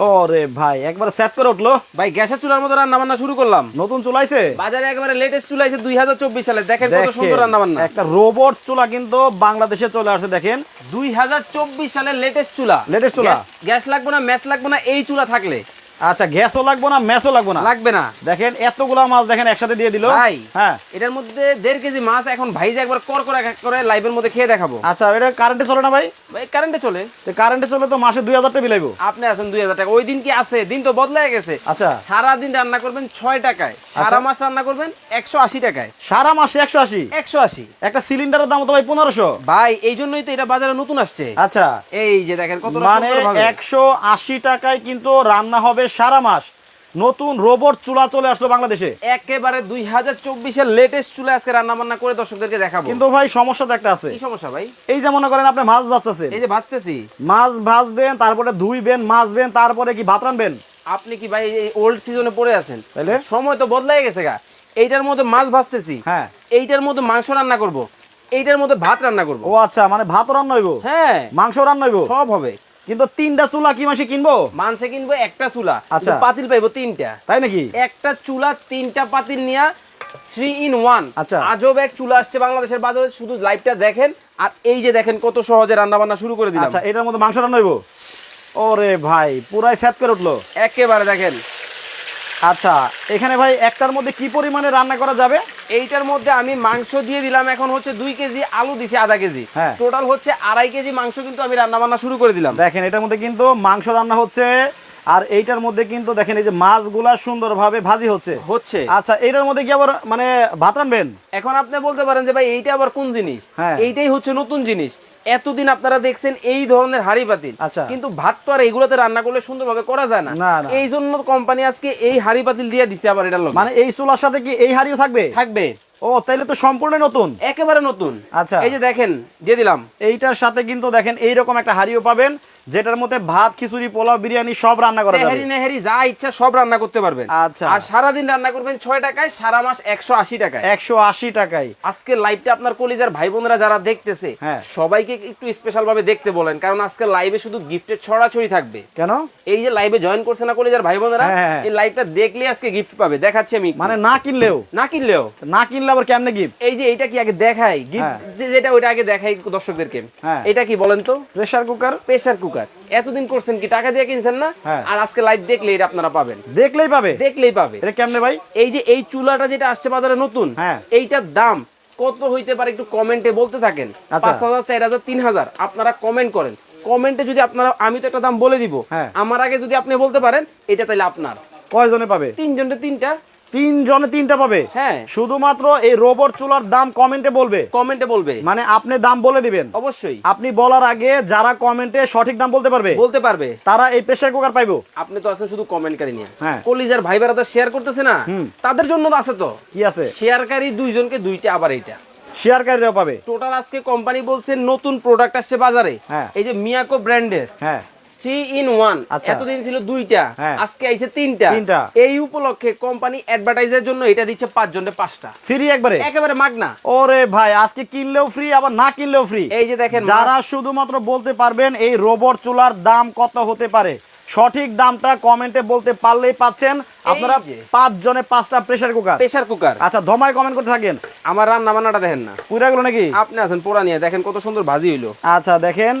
ওরে ভাই একবার সেট করে উঠল। ভাই গ্যাসের চুলার মতো রান্না বান্না শুরু করলাম। নতুন চুলাইছে বাজারে একবারে লেটেস্ট চুলাইছে দুই হাজার চব্বিশ সালে। দেখেন কত সুন্দর রান্না বান্না একটা রোবট চুলা কিন্তু বাংলাদেশে চলে আসছে দেখেন। দুই হাজার চব্বিশ সালের লেটেস্ট চুলা। লেটেস্ট চুলা? গ্যাস- গ্যাস লাগবে না ম্যাচ লাগবে না এই চুলা থাকলে। আচ্ছা গ্যাসও লাগবো না ম্যাচও লাগবো না? লাগবে না। দেখেন এতগুলা মাছ দেখেন একসাথে দিয়ে দিল। ভাই হ্যাঁ। এটার মধ্যে দেড় কেজি মাছ এখন ভাইজা একবার কর করে করে লাইভের মধ্যে খেয়ে দেখাবো। আচ্ছা এটা কারেন্টে চলে না ভাই? ভাই কারেন্টে চলে। তো কারেন্টে চলে তো মাসে দুই হাজার টাকা বিলাইবো। আপনি আছেন দুই হাজার টাকা। ওই দিন কি আছে? দিন তো বদলাই গেছে। আচ্ছা। সারা দিন রান্না করবেন ছয় টাকায়। সারা মাস রান্না করবেন একশো আশি টাকায়। সারা মাসে একশো আশি? একশো আশি। একটা সিলিন্ডারের দাম তো ভাই পনেরোশো। ভাই এই জন্যই তো এটা বাজারে নতুন আসছে। আচ্ছা। এই যে দেখেন কত মানে একশো আশি টাকায় কিন্তু রান্না হবে সারা মাস নতুন রোবট চুলা চলে আসলো বাংলাদেশে। একেবারে দুই হাজার চব্বিশের লেটেস্ট চুলে আজকে রান্না বান্না করে দর্শকদেরকে দেখাবো। কিন্তু ভাই সমস্যা তো একটা আছে। কি সমস্যা ভাই? এই যে মনে করেন আপনি মাছ ভাজতেছেন। এই যে ভাজতেছি। মাছ ভাজবেন তারপরে ধুইবেন মাছবেন তারপরে কি ভাত রানবেন? আপনি কি ভাই এই ওল্ড সিজনে পড়ে আছেন? তাইলে? সময় তো বদলাই গেছে গা। এইটার মধ্যে মাছ ভাজতেছি। হ্যাঁ। এইটার মধ্যে মাংস রান্না করব। এইটার মধ্যে ভাত রান্না করব। ও আচ্ছা মানে ভাত রান্না হইব? হ্যাঁ। মাংস রান্না হইব? সব হবে। কিন্তু তিনটা চুলা কি মাসে কিনবো? মানসে কিনবো একটা চুলা। আচ্ছা। পাতিল পাইবো তিনটা। তাই নাকি? একটা চুলা তিনটা পাতিল নিয়া থ্রি ইন ওয়ান আচ্ছা। আজব এক চুলা আসছে বাংলাদেশের বাজারে শুধু লাইভটা দেখেন। আর এই যে দেখেন কত সহজে রান্না বান্না শুরু করে দিলাম। আচ্ছা এটার মধ্যে মাংস রান্না হইব? ওরে ভাই পুরাই সেট করে উঠল। একেবারে দেখেন। আচ্ছা এখানে ভাই একটার মধ্যে কি পরিমাণে রান্না করা যাবে? এইটার মধ্যে আমি মাংস দিয়ে দিলাম এখন হচ্ছে দুই কেজি আলু দিছি আধা কেজি। হ্যাঁ। টোটাল হচ্ছে আড়াই কেজি মাংস কিন্তু আমি রান্না বান্না শুরু করে দিলাম। দেখেন এটার মধ্যে কিন্তু মাংস রান্না হচ্ছে আর এইটার মধ্যে কিন্তু দেখেন এই যে মাছগুলা সুন্দরভাবে ভাজি হচ্ছে। হচ্ছে। আচ্ছা এইটার মধ্যে কি আবার মানে ভাত রানবেন? এখন আপনি বলতে পারেন যে ভাই এইটা আবার কোন জিনিস? হ্যাঁ। এইটাই হচ্ছে নতুন জিনিস। এতদিন আপনারা দেখছেন এই ধরনের হাড়ি পাতিল। আচ্ছা। কিন্তু ভাত তো আর এইগুলোতে রান্না করলে সুন্দরভাবে করা যায় না। এই জন্য কোম্পানি আজকে এই হাড়ি পাতিল দিয়ে দিছে আবার এটা মানে এই চুলার সাথে কি এই হাড়িও থাকবে? থাকবে। ও তাইলে তো সম্পূর্ণ নতুন? একেবারে নতুন। আচ্ছা। এই যে দেখেন দিয়ে দিলাম। এইটার সাথে কিন্তু দেখেন এইরকম একটা হাড়িও পাবেন। যেটার মধ্যে ভাত খিচুড়ি পোলাও বিরিয়ানি সব রান্না করা যাবে। নেহেরি যা ইচ্ছা সব রান্না করতে পারবেন। আচ্ছা। আর সারাদিন রান্না করবেন ছয় টাকায় সারা মাস একশো আশি টাকায়। একশো আশি টাকায়। আজকে লাইভটা আপনার কলিজার ভাই বোনেরা যারা দেখতেছে হ্যাঁ। সবাইকে একটু স্পেশাল ভাবে দেখতে বলেন কারণ আজকে লাইভে শুধু গিফটের ছড়াছড়ি থাকবে। কেন? এই যে লাইভে জয়েন করছে না কলিজার ভাই বোনেরা হ্যাঁ, হ্যাঁ। এই লাইভটা দেখলে আজকে গিফট পাবে। দেখাচ্ছি আমি মানে না কিনলেও? না কিনলেও? না কিনলে আবার কেমনে গিফট এই যে এটা কি আগে দেখাই? গিফট। যেটা ওইটা আগে দেখাই দর্শকদেরকে। হ্যাঁ। এটা কি বলেন তো? প্রেসার কুকার প্রেসার কুকার এতদিন করছেন কি? টাকা দিয়ে কিনছেন না? হ্যাঁ। আর আজকে লাইভ দেখলে এটা আপনারা পাবেন। দেখলেই পাবে। দেখলেই পাবে। এটা কেমনে ভাই? এই যে এই চুলাটা যেটা আসছে বাজারে নতুন হ্যাঁ। এইটার দাম কত হইতে পারে একটু কমেন্টে বলতে থাকেন? আচ্ছা। পাঁচ হাজার চার হাজার তিন হাজার আপনারা কমেন্ট করেন। কমেন্টে যদি আপনারা আমি তো একটা দাম বলে দিব। হ্যাঁ। আমার আগে যদি আপনি বলতে পারেন এটা তাহলে আপনার। কয়জনে পাবে? তিনজনটা তিনটা। তিনজনে তিনটা পাবে। হ্যাঁ। শুধুমাত্র এই রোবট চুলার দাম কমেন্টে বলবে। কমেন্টে বলবে। মানে আপনি দাম বলে দিবেন। অবশ্যই। আপনি বলার আগে যারা কমেন্টে সঠিক দাম বলতে পারবে বলতে পারবে। তারা এই প্রেসার কুকার পাইবো। আপনি তো আছেন শুধু কমেন্টকারী নিয়ে। হ্যাঁ। কলিজার ভাই বেড়াতে শেয়ার করতেছে না। হুম। তাদের জন্য তো আছে তো। কি আছে? শেয়ারকারী দুইজনকে দুইটা আবার এইটা। শেয়ারকারীরাও পাবে। টোটাল আজকে কোম্পানি বলছে নতুন প্রোডাক্ট আসছে বাজারে। হ্যাঁ। এই যে মিয়াকো ব্র্যান্ডের হ্যাঁ। Three in one. আচ্ছা। এতদিন ছিল দুইটা হ্যাঁ। আজকে আইছে তিনটা। তিনটা। এই উপলক্ষে কোম্পানি অ্যাডভার্টাইজের জন্য এটা দিচ্ছে পাঁচ জনের পাঁচটা। ফ্রি একবারে? একেবারে মাগনা। ওরে ভাই আজকে কিনলেও ফ্রি আবার না কিনলেও ফ্রি এই যে দেখেন যারা শুধুমাত্র বলতে পারবেন এই রোবট চুলার দাম কত হতে পারে সঠিক দামটা কমেন্টে বলতে পারলেই পাচ্ছেন। আপনারা পাঁচ জনে পাঁচটা প্রেসার কুকার প্রেসার কুকার আচ্ছা ধমায় কমেন্ট করতে থাকেন। আমার রান্না বান্নাটা দেখেন না। পুরা গেলো নাকি? আপনি আছেন পোড়া নিয়ে দেখেন কত সুন্দর ভাজি হইল। আচ্ছা দেখেন।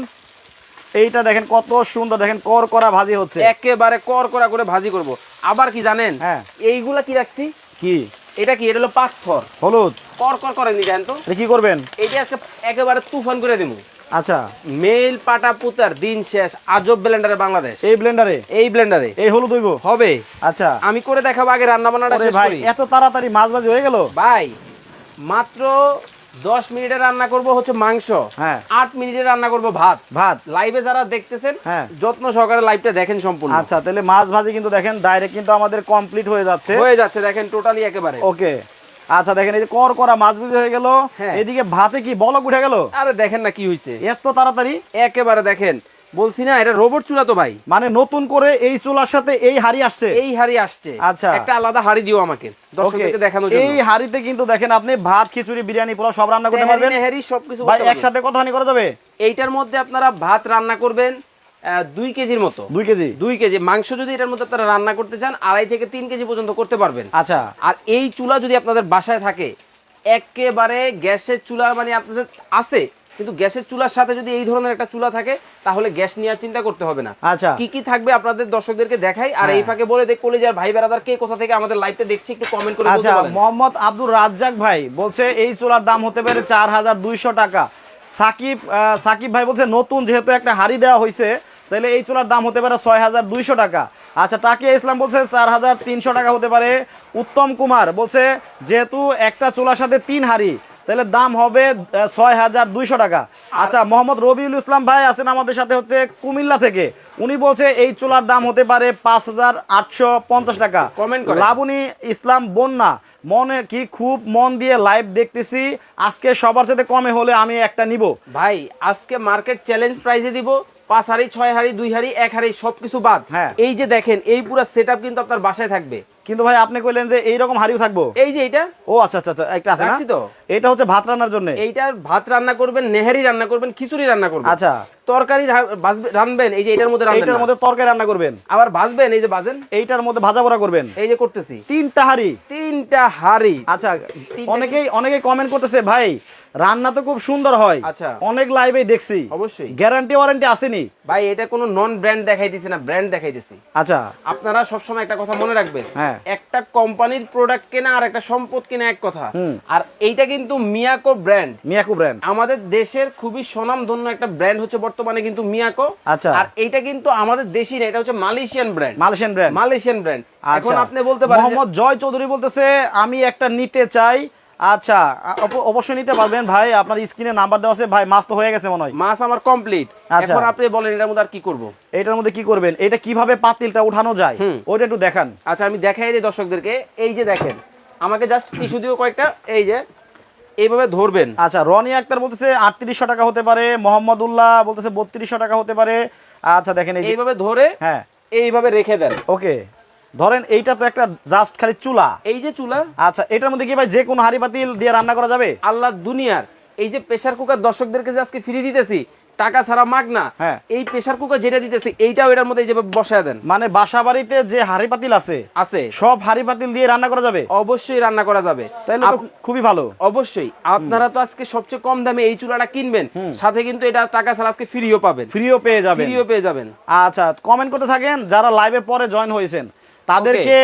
এইটা দেখেন কত সুন্দর দেখেন কর করা ভাজি হচ্ছে। একেবারে কর করা করে ভাজি করব। আবার কি জানেন? হ্যাঁ। এইগুলা কি রাখছি? কি? এটা কি? এটা হলো পাথর। হলুদ? কর কর করে নি জানেন তো? এটা কি করবেন? এইটা আজকে একেবারে তুফান করে দেবো। আচ্ছা। মেল পাটা পুতার দিন শেষ আজব ব্লেন্ডারে বাংলাদেশ। এই ব্লেন্ডারে? এই ব্লেন্ডারে। এই হলুদ হইব? হবে। আচ্ছা। আমি করে দেখাবো আগে রান্না বান্নাটা শেষ ভাই করি। এত তাড়াতাড়ি মাছ ভাজি হয়ে গেল? ভাই মাত্র দশ মিনিটে রান্না করব হচ্ছে মাংস হ্যাঁ। আট মিনিটে রান্না করব ভাত। ভাত। লাইভে যারা দেখতেছেন হ্যাঁ। যত্ন সহকারে লাইভটা দেখেন সম্পূর্ণ। আচ্ছা তাহলে মাছ ভাজি কিন্তু দেখেন ডাইরেক্ট কিন্তু আমাদের কমপ্লিট হয়ে যাচ্ছে। হয়ে যাচ্ছে দেখেন টোটালি একেবারে। ওকে। আচ্ছা দেখেন এই যে কর করা মাছ বুঝে হয়ে গেল। হ্যাঁ। এদিকে ভাতে কি বলক উঠে গেল? আরে দেখেন না কি হইছে। এত তাড়াতাড়ি? একেবারে দেখেন বলছি না এটা রোবট চুলা তো ভাই। মানে নতুন করে এই চুলার সাথে এই হাড়ি আসছে? এই হাড়ি আসছে। আচ্ছা। একটা আলাদা হাড়ি দিও আমাকে দর্শকদেরকে দেখানোর জন্য। এই হাড়িতে কিন্তু দেখেন আপনি ভাত খিচুড়ি বিরিয়ানি পোলাও সব রান্না করতে পারবেন। নেহারি সবকিছু ভাই করতে পারবেন। একসাথে কতখানি করা যাবে? এইটার মধ্যে আপনারা ভাত রান্না করবেন দুই কেজির মতো। দুই কেজি? দুই কেজি। মাংস যদি এটার মধ্যে আপনারা রান্না করতে চান আড়াই থেকে তিন কেজি পর্যন্ত করতে পারবেন। আচ্ছা। আর এই চুলা যদি আপনাদের বাসায় থাকে একেবারে গ্যাসের চুলা মানে আপনাদের আছে কিন্তু গ্যাসের চুলার সাথে যদি এই ধরনের একটা চুলা থাকে তাহলে গ্যাস নেওয়ার চিন্তা করতে হবে না। আচ্ছা। কি কি থাকবে আপনাদের দর্শকদেরকে দেখাই আর এই ফাঁকে বলে দেখ কলেজার ভাই বেড়াদার কে কোথা থেকে আমাদের লাইভটা দেখছি একটু কমেন্ট করে আচ্ছা মোহাম্মদ আব্দুর রাজ্জাক ভাই বলছে এই চুলার দাম হতে পারে চার হাজার দুইশো টাকা। সাকিব সাকিব ভাই বলছে নতুন যেহেতু একটা হাড়ি দেওয়া হয়েছে তাহলে এই চুলার দাম হতে পারে ছয় হাজার দুইশো টাকা। আচ্ছা টাকিয়া ইসলাম বলছে চার হাজার তিনশো টাকা হতে পারে। উত্তম কুমার বলছে যেহেতু একটা চুলার সাথে তিন হাড়ি তাহলে দাম হবে ছয় হাজার দুইশো টাকা। আচ্ছা মোহাম্মদ রবিউল ইসলাম ভাই আছেন আমাদের সাথে হচ্ছে কুমিল্লা থেকে। উনি বলছে এই চুলার দাম হতে পারে পাঁচ হাজার আটশো পঞ্চাশ টাকা। কমেন্ট। লাবণী ইসলাম বন্যা মনে কি খুব মন দিয়ে লাইভ দেখতেছি। আজকে সবার সাথে কমে হলে আমি একটা নিব। ভাই আজকে মার্কেট চ্যালেঞ্জ প্রাইজে দিব। পাঁচ হাড়ি ছয় হাড়ি দুই হাড়ি এক হাড়ি সবকিছু বাদ। হ্যাঁ। এই যে দেখেন এই পুরো সেট কিন্তু আপনার বাসায় থাকবে। কিন্তু ভাই আপনি কইলেন যে এইরকম হারিও থাকব? এই যে এটা ও আচ্ছা আচ্ছা আচ্ছা একটা আছে না? তো। এটা হচ্ছে ভাত রান্নার জন্য? এইটার ভাত রান্না করবেন নেহারি রান্না করবেন খিচুড়ি রান্না করবেন। আচ্ছা। তরকারি রানবেন এই যে এটার মধ্যে রান্না এইটার মধ্যে তরকারি রান্না করবেন। আবার ভাজবেন এই যে ভাজেন এইটার মধ্যে ভাজা পোড়া করবেন। এই যে করতেছি। তিনটা হাড়ি। তিনটা হাড়ি। আচ্ছা অনেকেই অনেকেই কমেন্ট করতেছে ভাই রান্না তো খুব সুন্দর হয়। আচ্ছা। অনেক লাইভে দেখছি। অবশ্যই। গ্যারান্টি ওয়ারেন্টি আসেনি। ভাই এটা কোনো নন ব্র্যান্ড দেখাইতেছি না ব্র্যান্ড দেখাইতেছি। আচ্ছা। আপনারা সবসময় একটা কথা মনে রাখবেন হ্যাঁ। একটা কোম্পানির প্রোডাক্ট কেনা আর একটা সম্পদ কেনা এক কথা। আর এইটা কিন্তু মিয়াকো ব্র্যান্ড মিয়াকু ব্র্যান্ড আমাদের দেশের খুবই স্বনামধন্য একটা ব্র্যান্ড হচ্ছে বর্তমানে কিন্তু মিয়াকো আচ্ছা। আর এইটা কিন্তু আমাদের দেশি না এটা হচ্ছে Malaysian brand Malaysian brand Malaysian brand এখন। আপনি বলতে পারেন মোহাম্মদ জয় চৌধুরী বলতেছে আমি একটা নিতে চাই আচ্ছা অবশ্যই নিতে পারবেন ভাই আপনার স্ক্রিনে নাম্বার দেওয়া আছে। ভাই মাছ তো হয়ে গেছে মনে হয়। মাছ আমার কমপ্লিট। আচ্ছা। এখন আপনি বলেন এটার মধ্যে আর কি করব? এটার মধ্যে কি করবেন? এটা কীভাবে পাতিলটা উঠানো যায়? ওইটা একটু দেখান। আচ্ছা আমি দেখাই দিই দর্শকদেরকে। এই যে দেখেন আমাকে জাস্ট টিস্যু দিও কয়েকটা। এই যে এইভাবে ধরবেন। আচ্ছা রনি আক্তার বলতেছে আটত্রিশশো টাকা হতে পারে মোহাম্মদুল্লাহ বলতেছে বত্রিশশো টাকা হতে পারে। আচ্ছা দেখেন এইভাবে ধরে হ্যাঁ। এইভাবে রেখে দেন। ওকে। ধরেন এইটা তো একটা জাস্ট খালি চুলা। এই যে চুলা আচ্ছা এটার মধ্যে কি ভাই যে কোনো হাড়ি পাতিল দিয়ে রান্না করা যাবে? আল্লাহ দুনিয়ার। এই যে প্রেসার কুকার দর্শকদেরকে যে আজকে ফ্রি দিতেছি টাকা ছাড়া মাগ না হ্যাঁ। এই প্রেসার কুকার যেটা দিতেছি এইটাও এটার মধ্যে বসায় দেন। মানে বাসা বাড়িতে যে হাড়ি পাতিল আছে আছে। সব হাড়ি পাতিল দিয়ে রান্না করা যাবে? অবশ্যই রান্না করা যাবে। তাইলে তো আপ- খুবই ভালো। অবশ্যই। আপনারা তো আজকে সবচেয়ে কম দামে এই চুলাটা কিনবেন সাথে কিন্তু এটা টাকা ছাড়া আজকে ফ্রিও পাবেন। ফ্রিও পেয়ে যাবেন। ফ্রিও পেয়ে যাবেন। আচ্ছা কমেন্ট করতে থাকেন যারা লাইভে পরে জয়েন হয়েছেন। তাদেরকে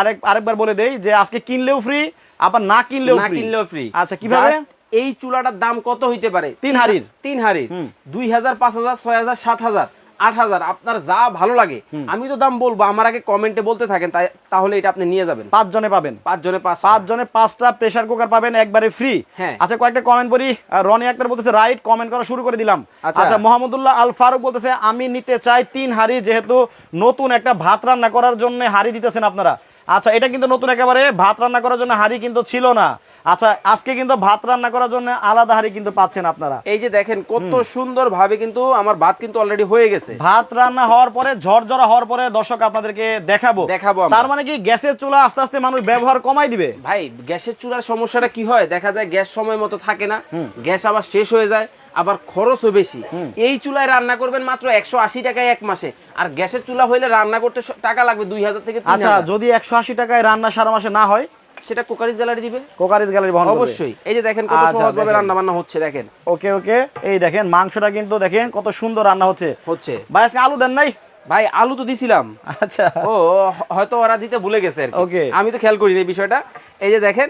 আরেক আরেকবার বলে দেই যে আজকে কিনলেও ফ্রি আবার না কিনলেও না কিনলেও ফ্রি আচ্ছা কীভাবে? এই চুলাটার দাম কত হইতে পারে? তিন হাড়ির। তিন হাড়ির। দুই হাজার পাঁচ হাজার ছয় হাজার সাত হাজার। আট হাজার আপনার যা ভালো লাগে। আমি তো দাম বলব আমার আগে কমেন্টে বলতে থাকেন তাই তাহলে এটা আপনি নিয়ে যাবেন। পাঁচ জনে পাবেন। পাঁচ জনে পাঁচ পাঁচ জনে পাঁচটা প্রেসার কুকার পাবেন একবারে ফ্রি হ্যাঁ। আচ্ছা কয়েকটা কমেন্ট করি রনি আক্তার বলতেছে রাইট কমেন্ট করা শুরু করে দিলাম। আচ্ছা। আচ্ছা মোহাম্মদুল্লাহ আল ফারুক বলতেছে আমি নিতে চাই তিন হাড়ি যেহেতু নতুন একটা ভাত রান্না করার জন্য হাড়ি দিতেছেন আপনারা। আচ্ছা এটা কিন্তু নতুন একেবারে ভাত রান্না করার জন্য হাড়ি কিন্তু ছিল না। আচ্ছা আজকে কিন্তু ভাত রান্না করার জন্য আলাদা হাড়ি কিন্তু পাচ্ছেন আপনারা। এই যে দেখেন কত সুন্দর ভাবে কিন্তু আমার ভাত কিন্তু অলরেডি হয়ে গেছে। ভাত রান্না হওয়ার পরে ঝরঝরা হওয়ার পরে দর্শক আপনাদেরকে দেখাবো। দেখাবো তার মানে কি গ্যাসের চুলা আস্তে আস্তে মানুষ ব্যবহার কমাই দিবে? ভাই গ্যাসের চুলার সমস্যাটা কি হয়? দেখা যায় গ্যাস সময় মতো থাকে না। গ্যাস আবার শেষ হয়ে যায় আবার খরচও বেশি। এই চুলায় রান্না করবেন মাত্র একশো আশি টাকায় এক মাসে। আর গ্যাসের চুলা হইলে রান্না করতে টাকা লাগবে দুই হাজার থেকে আচ্ছা যদি একশো আশি টাকায় রান্না সারা মাসে না হয় সেটা কুকারিজ গ্যালারি দিবে? কোকারিজ গ্যালারি বহন অবশ্যই। এই যে দেখেন কত আচ্ছা, সহজ ভাবে রান্না বান্না হচ্ছে দেখেন। ওকে ওকে। এই দেখেন মাংসটা কিন্তু দেখেন কত সুন্দর রান্না হচ্ছে। হচ্ছে। ভাই আজকে আলু দেন নাই? ভাই আলু তো দিছিলাম। আচ্ছা। ও হয়তো ওরা দিতে ভুলে গেছে আর কি। আমি তো খেয়াল করিনি এই বিষয়টা। এই যে দেখেন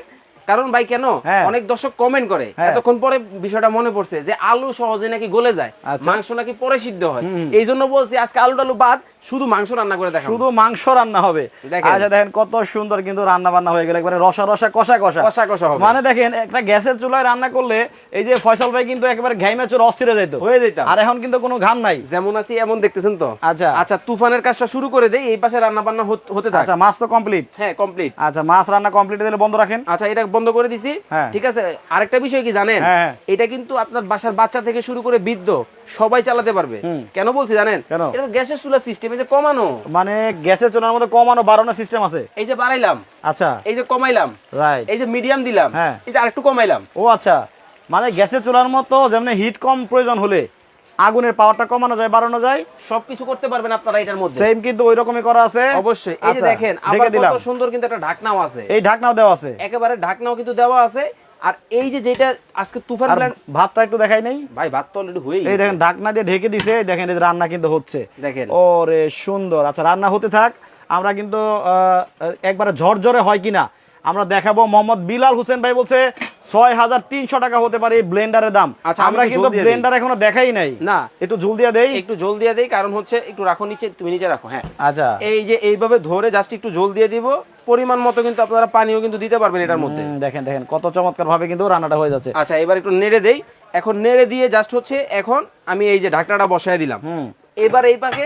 কারণ ভাই কেন? হ্যাঁ। অনেক দর্শক কমেন্ট করে। হ্যাঁ। এতক্ষণ পরে বিষয়টা মনে পড়ছে যে আলু সহজে নাকি গলে যায় আচ্ছা। মাংস নাকি পরে সিদ্ধ হয়। এই জন্য বলছি আজকে আলু টালু বাদ শুধু মাংস রান্না করে দেখাবো। শুধু মাংস রান্না হবে। আচ্ছা দেখেন কত সুন্দর কিন্তু রান্না বান্না হয়ে গেল। একবারে রসা রসা কষা কষা। কষা কষা হবে। মানে দেখেন একটা গ্যাসের চুলায় রান্না করলে এই যে ফয়সাল ভাই কিন্তু একেবারে ঘাইমে চোর অস্থির হয়ে যেত হয়ে যেতাম। আর এখন কিন্তু কোনো ঘাম নাই। যেমন আছি এমন দেখতেছেন তো। আচ্ছা। আচ্ছা তুফানের কাজটা শুরু করে দেই এই পাশে রান্না বান্না হত- হতে থাক। আচ্ছা মাছ তো কমপ্লিট হ্যাঁ কমপ্লিট আচ্ছা মাছ রান্না কমপ্লিট দিলে বন্ধ রাখেন। আচ্ছা এটা বন্ধ করে দিছি। হ্যাঁ। ঠিক আছে আরেকটা বিষয় কি জানেন? হ্যাঁ, হ্যাঁ। এটা কিন্তু আপনার বাসার বাচ্চা থেকে শুরু করে বৃদ্ধ। সবাই চালাতে পারবে। কেন বলছি জানেন? এটা তো গ্যাসের চুলার সিস্টেম এই যে কমানো। মানে গ্যাসের চুলার মধ্যে কমানো বাড়ানোর সিস্টেম আছে। এই যে বাড়াইলাম। আচ্ছা। এই যে কমাইলাম। রাইট এই যে মিডিয়াম দিলাম। হ্যাঁ। এই যে আরেকটু কমাইলাম। ও আচ্ছা। মানে গ্যাসের চুলার মতো যেমন হিট কম প্রয়োজন হলে আগুনের পাওয়ারটা কমানো যায় বাড়ানো যায় সবকিছু করতে পারবেন আপনারা এটার মধ্যে। সেম কিন্তু ওই রকমই করা আছে। অবশ্যই। এই যে আচ্ছা, দেখেন আবার কত সুন্দর কিন্তু একটা ঢাকনাও আছে। এই ঢাকনাও দেওয়া আছে। একেবারে ঢাকনাও কিন্তু দেওয়া আছে। আর এই যে যেটা আজকে তুফান প্ল্যান ভাতটা একটু দেখাই নাই? ভাই ভাত তো অলরেডি হয়ে এই দেখেন ঢাকনা দিয়ে ঢেকে দিছে দেখেন এই যে রান্না কিন্তু হচ্ছে। দেখেন। ওরে সুন্দর। আচ্ছা রান্না হতে থাক আমরা কিন্তু আহ, একবারে ঝরঝরে হয় কিনা? আমরা দেখাবো মোহাম্মদ বিলাল হোসেন ভাই বলছে ছয় হাজার তিনশো টাকা হতে পারে এই ব্লেন্ডারের দাম। আচ্ছা, আমরা কিন্তু ব্লেন্ডার এখনও দেখাই নাই। না। একটু জল দিয়ে দেই। একটু জল দিয়ে দেই কারণ হচ্ছে একটু রাখো নিচে তুমি নিচে রাখো হ্যাঁ। আচ্ছা। এই যে এইভাবে ধরে জাস্ট একটু জল দিয়ে দিব পরিমাণ মতো কিন্তু আপনারা পানিও কিন্তু দিতে পারবেন এটার মধ্যে। দেখেন দেখেন কত চমৎকার ভাবে কিন্তু রান্নাটা হয়ে যাচ্ছে। আচ্ছা এবার একটু নেড়ে দেই। এখন নেড়ে দিয়ে জাস্ট হচ্ছে এখন আমি এই যে ঢাকনাটা বসায় দিলাম। হুম। এবার এই পাশে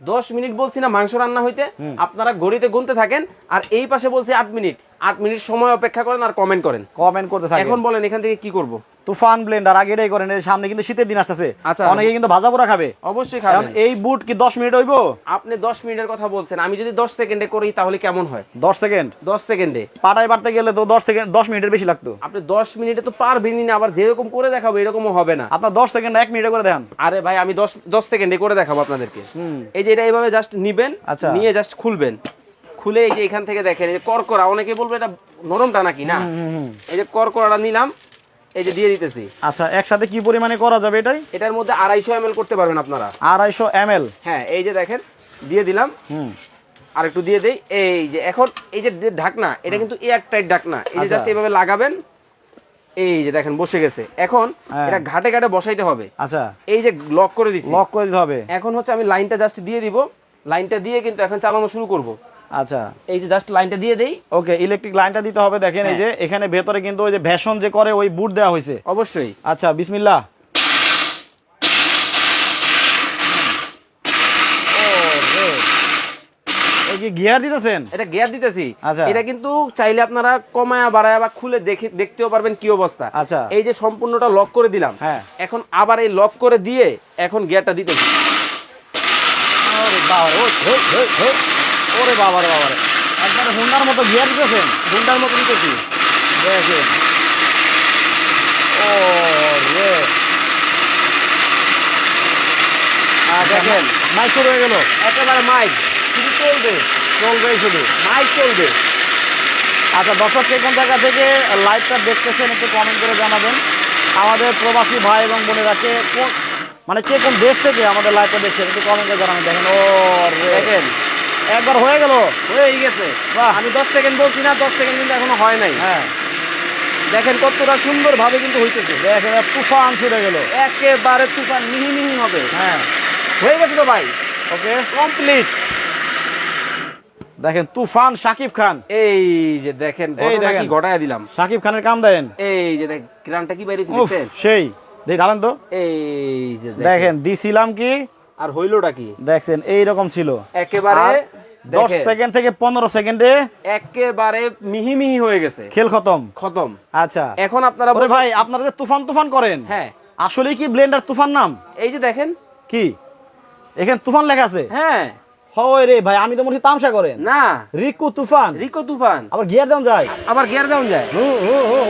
দশ মিনিট বলছি না মাংস রান্না হইতে আপনারা ঘড়িতে গুনতে থাকেন আর এই পাশে বলছি আট মিনিট। আট মিনিট সময় অপেক্ষা করেন আর কমেন্ট করেন। কমেন্ট করতে থাকেন। এখন বলেন এখান থেকে কি করব? তুফান ব্লেন্ডার আগে এটাই করেন সামনে কিন্তু শীতের দিন আসতেছে। আচ্ছা। অনেকে কিন্তু ভাজা পোড়া খাবে। অবশ্যই খাবেন। এই বুট কি দশ মিনিট হইবো? আপনি দশ মিনিটের কথা বলছেন আমি যদি দশ সেকেন্ডে করি তাহলে কেমন হয়? দশ সেকেন্ড দশ সেকেন্ডে পাটায় বাড়তে গেলে তো দশ সেকেন্ড দশ মিনিটের বেশি লাগতো। আপনি দশ মিনিটে তো পারবেনই না আবার যেরকম করে দেখাবো এরকমও হবে না। আপনার দশ সেকেন্ড এক মিনিটে করে দেখান। আরে ভাই আমি দশ দশ সেকেন্ডে করে দেখাবো আপনাদেরকে। এই যে এটা এইভাবে জাস্ট নিবেন আচ্ছা। নিয়ে জাস্ট খুলবেন। খুলে এই যে এখান থেকে দেখেন এই যে করকরা অনেকে বলবে এটা নরমটা নাকি? না। এই যে করকরাটা নিলাম এই যে দিয়ে দিতেছি। আচ্ছা একসাথে কি পরিমাণে করা যাবে এটাই? এটার মধ্যে আড়াইশো এম করতে পারবেন আপনারা। আড়াইশো এম হ্যাঁ এই যে দেখেন দিয়ে দিলাম। হুম। আর একটু দিয়ে দেই এই যে এখন এই যে ঢাকনা এটা কিন্তু এয়ার টাইট ঢাকনা। এই যে আচ্ছা। জাস্ট এইভাবে লাগাবেন এই যে দেখেন বসে গেছে। এখন হ্যাঁ। এটা ঘাটে ঘাটে বসাইতে হবে। আচ্ছা। এই যে লক করে দিছি। লক করে দিতে হবে। এখন হচ্ছে আমি লাইনটা জাস্ট দিয়ে দিব। লাইনটা দিয়ে কিন্তু এখন চালানো শুরু করব। আচ্ছা। এই যে জাস্ট লাইনটা দিয়ে দেই। ওকে ইলেকট্রিক লাইনটা দিতে হবে। দেখেন এই যে হ্যাঁ। এখানে ভেতরে কিন্তু ওই যে ভ্যাসন যে করে ওই বুট দেওয়া হয়েছে। অবশ্যই। আচ্ছা বিসমিল্লা এই কি গিয়ার দিতেছেন? এটা গিয়ার দিতেছি। আচ্ছা। এটা কিন্তু চাইলে আপনারা কমায়া বাড়ায়া বা খুলে দেখে দেখতেও পারবেন কি অবস্থা। আচ্ছা। এই যে সম্পূর্ণটা লক করে দিলাম। হ্যাঁ। এখন আবার এই লক করে দিয়ে এখন গিয়ারটা দিতেছি। ওরে বাবা, ওই, ওই, ওই, ওই। ওরে বাবা রে বাবা রে। একবারে হুন্ডার মতো গিয়ার দিতেছেন? ঘণ্টার মতো দিতেছি। দেখেন। ও রে দেখেন মাইক শুরু হয়ে গেল। একেবারে মাইক শুধু চলবে। চলবেই শুধু। মাইক চলবে। আচ্ছা দর্শক কোন জায়গা থেকে লাইভটা দেখতেছেন একটু কমেন্ট করে জানাবেন। আমাদের প্রবাসী ভাই এবং বোনেরা কে কোন মানে কে কোন দেশ থেকে আমাদের লাইভটা দেখছেন একটু কমেন্ট করে জানাবেন। দেখেন ও দেখেন। একবার হয়ে গেল। হয়ে গেছে। বাহ। আমি দশ সেকেন্ড বলছি না দশ সেকেন্ড কিন্তু এখনও হয় নাই। হ্যাঁ। দেখেন কতটা সুন্দর ভাবে কিন্তু হইতেছে। দেখেন তুফান ছুটে গেল। একেবারে তুফান মিহি মিহি হবে। হ্যাঁ। হয়ে গেছে তো ভাই? ওকে। কমপ্লিট দেখেন তুফান শাকিব খান। এই যে দেখেন দেখেন। কি ঘটায় দিলাম। শাকিব খানের কাম দেন। এই যে দেখ গ্রানটা কি বাইরেছে উফ সেই। দেখ ঢালেন তো। এই যে দেখেন। দেখেন দিছিলাম কি? আর হইলোটা কি? দেখছেন এই রকম ছিল। একেবারে আর দশ দেখেন, সেকেন্ড থেকে পনেরো সেকেন্ডে একেবারে মিহি মিহি হয়ে গেছে। খেল খতম। খতম। আচ্ছা। এখন আপনারা ওরে ভাই আপনারা যে তুফান তুফান করেন হ্যাঁ। আসলে কি ব্লেন্ডার তুফান নাম? এই যে দেখেন। কি? এখানে তুফান লেখা আছে? হ্যাঁ। হয় রে ভাই আমি তো মনে হচ্ছে তামসা করেন। না। রিকু তুফান। রিকো তুফান। আবার গিয়ার দেওয়া যায়। আবার গিয়ার ডাউন যায়।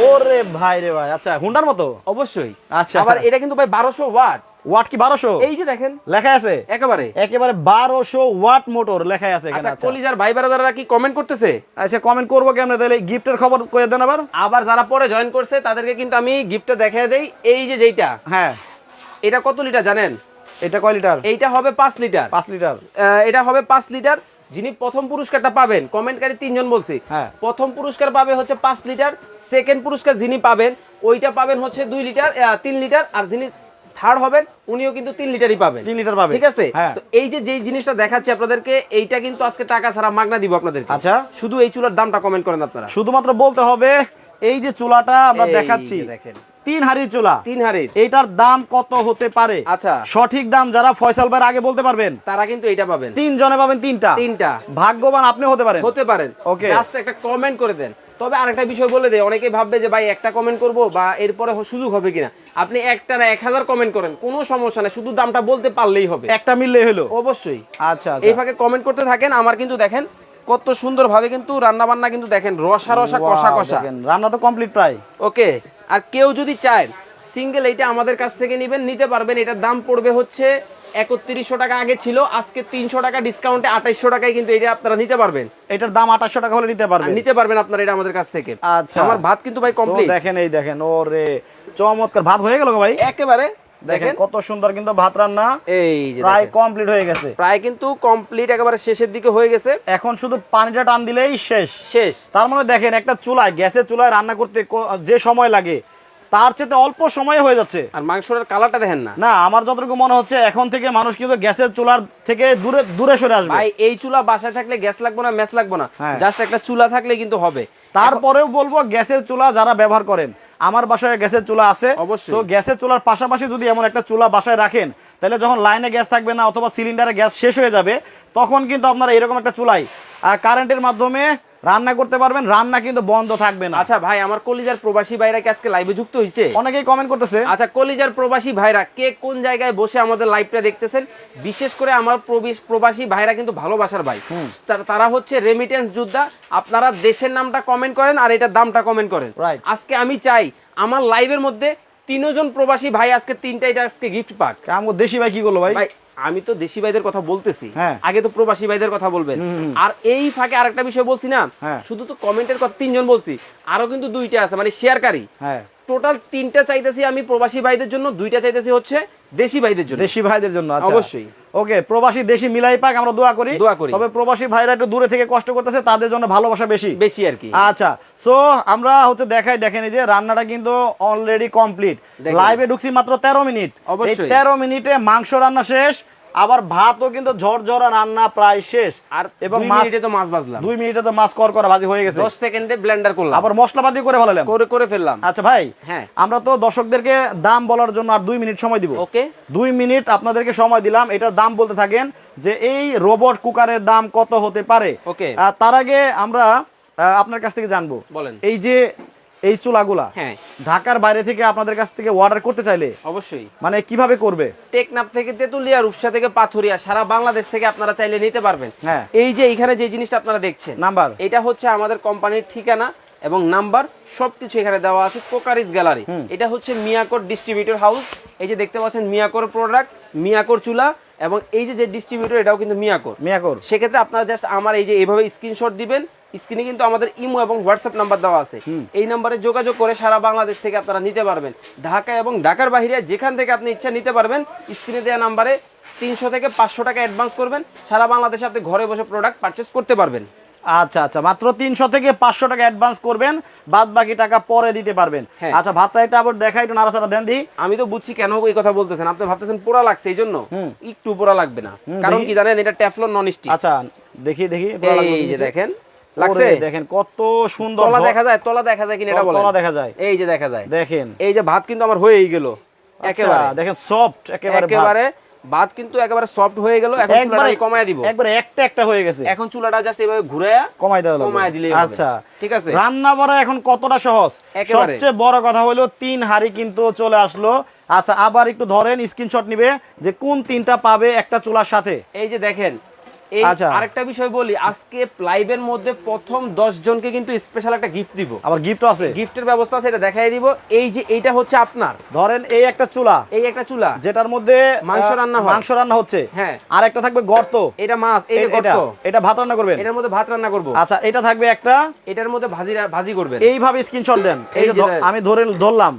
ওরে ভাই রে ভাই। আচ্ছা হুন্ডার মতো? অবশ্যই। আচ্ছা। আবার এটা কিন্তু ভাই বারোশো ওয়াট। ওয়াট কি বারোশো? এই যে দেখেন। লেখা আছে? একেবারে। একেবারে বারোশো ওয়াট মোটর লেখা আছে এখানে আচ্ছা আচ্ছা। কলিজার ভাই কি কমেন্ট করতেছে? আচ্ছা কমেন্ট করব কেমনে? তাহলে গিফটের খবর কয়ে দেন আবার? আবার যারা পরে জয়েন করছে তাদেরকে কিন্তু আমি গিফটটা দেখায় দেই। এই যে যেইটা হ্যাঁ। এটা কত লিটার জানেন? এটা কয় লিটার এইটা হবে পাঁচ লিটার পাঁচ লিটার এটা হবে পাঁচ লিটার যিনি প্রথম পুরস্কারটা পাবেন কমেন্টকারী তিনজন বলছি। হ্যাঁ। প্রথম পুরস্কার পাবে হচ্ছে পাঁচ লিটার সেকেন্ড পুরস্কার যিনি পাবেন ওইটা পাবেন হচ্ছে দুই লিটার তিন লিটার আর যিনি থার্ড হবেন উনিও কিন্তু তিন লিটারই পাবেন। তিন লিটার পাবে ঠিক আছে? হ্যাঁ। তো এই যে যেই জিনিসটা দেখাচ্ছি আপনাদেরকে এইটা কিন্তু আজকে টাকা ছাড়া মাগনা দিব আপনাদেরকে। আচ্ছা। শুধু এই চুলার দামটা কমেন্ট করেন আপনারা। শুধুমাত্র বলতে হবে এই যে চুলাটা আমরা দেখাচ্ছি দেখেন। তিন হাড়ির চুলা। তিন হাড়ির। এইটার দাম কত হতে পারে? আচ্ছা। সঠিক দাম যারা ফয়সাল ভাইয়ের আগে বলতে পারবেন তারা কিন্তু এটা পাবেন। তিন জনে পাবেন তিনটা। তিনটা। ভাগ্যবান আপনি হতে পারেন। হতে পারেন। ওকে জাস্ট একটা কমেন্ট করে দেন। তবে আরেকটা বিষয় বলে দেয় অনেকে ভাববে যে ভাই একটা কমেন্ট করব বা এরপরে সুযোগ হবে কিনা। আপনি একটা না এক হাজার কমেন্ট করেন কোনো সমস্যা নাই শুধু দামটা বলতে পারলেই হবে। একটা মিললে হলো? অবশ্যই। আচ্ছা এই আচ্ছা ফাঁকে কমেন্ট করতে থাকেন আমার কিন্তু দেখেন কত সুন্দর ভাবে কিন্তু রান্না বান্না কিন্তু দেখেন রসা রসা কষা কষা। রান্না তো কমপ্লিট প্রায়। ওকে আর কেউ যদি চায় সিঙ্গেল এইটা আমাদের কাছ থেকে নেবেন নিতে পারবেন এটার দাম পড়বে হচ্ছে একত্রিশশো টাকা আগে ছিল আজকে তিনশো টাকা ডিসকাউন্টে আঠাইশশো টাকায় কিন্তু এটা আপনারা নিতে পারবেন। এটার দাম আঠাশশো টাকা হলে নিতে পারবেন। নিতে পারবেন আপনারা এটা আমাদের কাছ থেকে। আচ্ছা। আমার ভাত কিন্তু ভাই কমপ্লিট দেখেন এই দেখেন ওরে চমৎকার। ভাত হয়ে গেল ভাই? একেবারে দেখেন দেখেন। কত সুন্দর কিন্তু ভাত রান্না। এই যে প্রায় কমপ্লিট হয়ে গেছে। প্রায় কিন্তু কমপ্লিট একেবারে শেষের দিকে হয়ে গেছে। এখন শুধু পানিটা টান দিলেই শেষ। শেষ। তার মানে দেখেন একটা চুলায় গ্যাসের চুলায় রান্না করতে যে সময় লাগে তার চেয়ে অল্প সময়ে হয়ে যাচ্ছে। আর মাংসটার কালারটা দেখেন না। না আমার যতটুকু মনে হচ্ছে এখন থেকে মানুষ কিন্তু গ্যাসের চুলার থেকে দূরে দূরে সরে আসবে। ভাই এই চুলা বাসায় থাকলে গ্যাস লাগবে না ম্যাচ লাগবে না। হ্যাঁ। জাস্ট একটা চুলা থাকলে কিন্তু হবে। তারপরেও বলব গ্যাসের চুলা যারা ব্যবহার করেন আমার বাসায় গ্যাসের চুলা আছে। অবশ্যই। তো গ্যাসের চুলার পাশাপাশি যদি এমন একটা চুলা বাসায় রাখেন তাহলে যখন লাইনে গ্যাস থাকবে না অথবা সিলিন্ডারে গ্যাস শেষ হয়ে যাবে তখন কিন্তু আপনারা এরকম একটা চুলাই কারেন্টের মাধ্যমে রান্না করতে পারবেন রান্না কিন্তু বন্ধ থাকবে না। আচ্ছা ভাই আমার কলিজার প্রবাসী ভাইরা কি আজকে লাইভে যুক্ত হয়েছে অনেকেই কমেন্ট করতেছে। আচ্ছা কলিজার প্রবাসী ভাইরা কে কোন জায়গায় বসে আমাদের লাইভটা দেখতেছেন? বিশেষ করে আমার প্রবিশ- প্রবাসী ভাইরা কিন্তু ভালোবাসার ভাই। তার- তারা হচ্ছে রেমিটেন্স যোদ্ধা। আপনারা দেশের নামটা কমেন্ট করেন আর এটার দামটা কমেন্ট করেন. আজকে আমি চাই আমার লাইভের মধ্যে তিনজন প্রবাসী ভাই আজকে তিনটা এটা আজকে গিফট পাক। আমার দেশি ভাই কি করল ভাই? ভাই আমি তো দেশি ভাইদের কথা বলতেছি। হ্যাঁ। আগে তো প্রবাসী ভাইদের কথা বলবেন। আর এই ফাঁকে আরেকটা বিষয় বলছি না হ্যাঁ। শুধু তো কমেন্টের কথা তিনজন বলছি আরও কিন্তু দুইটা আছে মানে শেয়ারকারী হ্যাঁ। টোটাল তিনটা চাইতেছি আমি প্রবাসী ভাইদের জন্য দুইটা চাইতেছি হচ্ছে দেশি ভাইদের জন্য দেশি ভাইদের জন্য আচ্ছা। অবশ্যই। ওকে প্রবাসী দেশি মিলাই পাক আমরা দোয়া করি দোয়া করি। তবে প্রবাসী ভাইরা একটু দূরে থেকে কষ্ট করতেছে তাদের জন্য ভালোবাসা বেশি বেশি আর কি আচ্ছা সো আমরা হচ্ছে দেখাই দেখেন এই যে রান্নাটা কিন্তু অলরেডি কমপ্লিট। লাইভে ঢুকছি মাত্র তেরো মিনিট এই অবশ্যই। তেরো মিনিটে মাংস রান্না শেষ আবার ভাতও কিন্তু ঝরঝরা রান্না প্রায় শেষ। আর এবং মিনিটে তো মাছ ভাজলাম। দুই মিনিটে তো মাছ কর করা ভাজি হয়ে গেছে। দশ সেকেন্ডে ব্লেন্ডার করলাম। আবার মশলাপাতি করে ভালো করে করে ফেললাম। আচ্ছা ভাই হ্যাঁ। আমরা তো দর্শকদেরকে দাম বলার জন্য আর দুই মিনিট সময় দিব। ওকে। দুই মিনিট আপনাদেরকে সময় দিলাম। এটার দাম বলতে থাকেন যে এই রোবট কুকারের দাম কত হতে পারে? ওকে। তার আগে আমরা আপনার কাছ থেকে জানব। বলেন। এই যে এই চুলাগুলা হ্যাঁ। ঢাকার বাইরে থেকে আপনাদের কাছ থেকে অর্ডার করতে চাইলে অবশ্যই। মানে কীভাবে করবে? টেকনাফ থেকে তেতুলিয়া রূপসা থেকে পাথুরিয়া সারা বাংলাদেশ থেকে আপনারা চাইলে নিতে পারবেন। হ্যাঁ। এই যে এখানে যে জিনিসটা আপনারা দেখছেন নাম্বার। এটা হচ্ছে আমাদের কোম্পানির ঠিকানা এবং নাম্বার সবকিছু এখানে দেওয়া আছে কোকারিস গ্যালারি। এটা হচ্ছে মিয়াকোর ডিস্ট্রিবিউটর হাউস এই যে দেখতে পাচ্ছেন মিয়াকোর প্রোডাক্ট মিয়াকোর চুলা এবং এই যে ডিস্ট্রিবিউটর এটাও কিন্তু মিয়াকোর। মিয়াকর। সেক্ষেত্রে আপনারা জাস্ট আমার এই যে এইভাবে স্ক্রিনশট দিবেন স্ক্রিনে কিন্তু আমাদের ইমো এবং হোয়াটসঅ্যাপ নাম্বার দেওয়া আছে। এই নাম্বারে যোগাযোগ করে সারা বাংলাদেশ থেকে আপনারা নিতে পারবেন। ঢাকা এবং ঢাকার বাইরে যেখান থেকে আপনি ইচ্ছা নিতে পারবেন স্ক্রিনে দেওয়া নাম্বারে তিনশো থেকে পাঁচশো টাকা অ্যাডভান্স করবেন। সারা বাংলাদেশে আপনি ঘরে বসে প্রোডাক্ট পারচেস করতে পারবেন। আচ্ছা আচ্ছা মাত্র তিনশো থেকে পাঁচশো টাকা অ্যাডভান্স করবেন বাদ বাকি টাকা পরে দিতে পারবেন। হ্যাঁ। আচ্ছা ভাতটা এটা আবার দেখা একটু নাড়াচাড়া দেন দি। আমি তো বুঝছি কেন এই কথা বলতেছেন। আপনি ভাবতেছেন পোড়া লাগছে এই জন্য? একটু পোড়া লাগবে না। কারণ কি জানেন এটা ট্যাফলন নন স্টিক আচ্ছা দেখি দেখি এই যে দেখেন। লাগছে? দেখেন কত সুন্দর তলা দেখা যায় তলা দেখা যায় কিনা এটা বলেন। তলা দেখা যায়। এই যে দেখা যায়। দেখেন। এই যে ভাত কিন্তু আমার হয়েই গেল একেবারে একেবারে। দেখেন সফট একেবারে একেবারে ভাত কিন্তু একেবারে সফট হয়ে গেল এখন চুলাটা কমায় দিব। একবারে একটা একটা হয়ে গেছে। এখন চুলাটা জাস্ট এভাবে ঘুরায়া। কমায় দিলেই আচ্ছা। ঠিক আছে? রান্না করা এখন কতটা সহজ? সবচেয়ে বড় কথা হলো তিন হাড়ি কিন্তু চলে আসলো। আচ্ছা আবার একটু ধরেন স্ক্রিনশট নিবে যে কোন তিনটা পাবে একটা চুলার সাথে। এই যে দেখেন এই আচ্ছা। আরেকটা বিষয় বলি আজকে লাইভের মধ্যে প্রথম 10 জনকে কিন্তু স্পেশাল একটা গিফট দিব। আবার গিফটও আছে। গিফটের ব্যবস্থা আছে এটা দেখাই দিব। এই যে এইটা হচ্ছে আপনার। ধরেন এই একটা চুলা। এই একটা চুলা। যেটার মধ্যে মাংস রান্না হয়। মাংস রান্না হচ্ছে। হ্যাঁ। আর একটা থাকবে গর্ত। এটা মাছ এই যে গর্ত। এটা ভাত রান্না করবেন? এটার মধ্যে ভাত রান্না করব। আচ্ছা এটা থাকবে একটা? এটার মধ্যে ভাজি ভাজি করবেন। এইভাবে স্ক্রিনশট দেন। এই যে। আমি ধরে ধরলাম।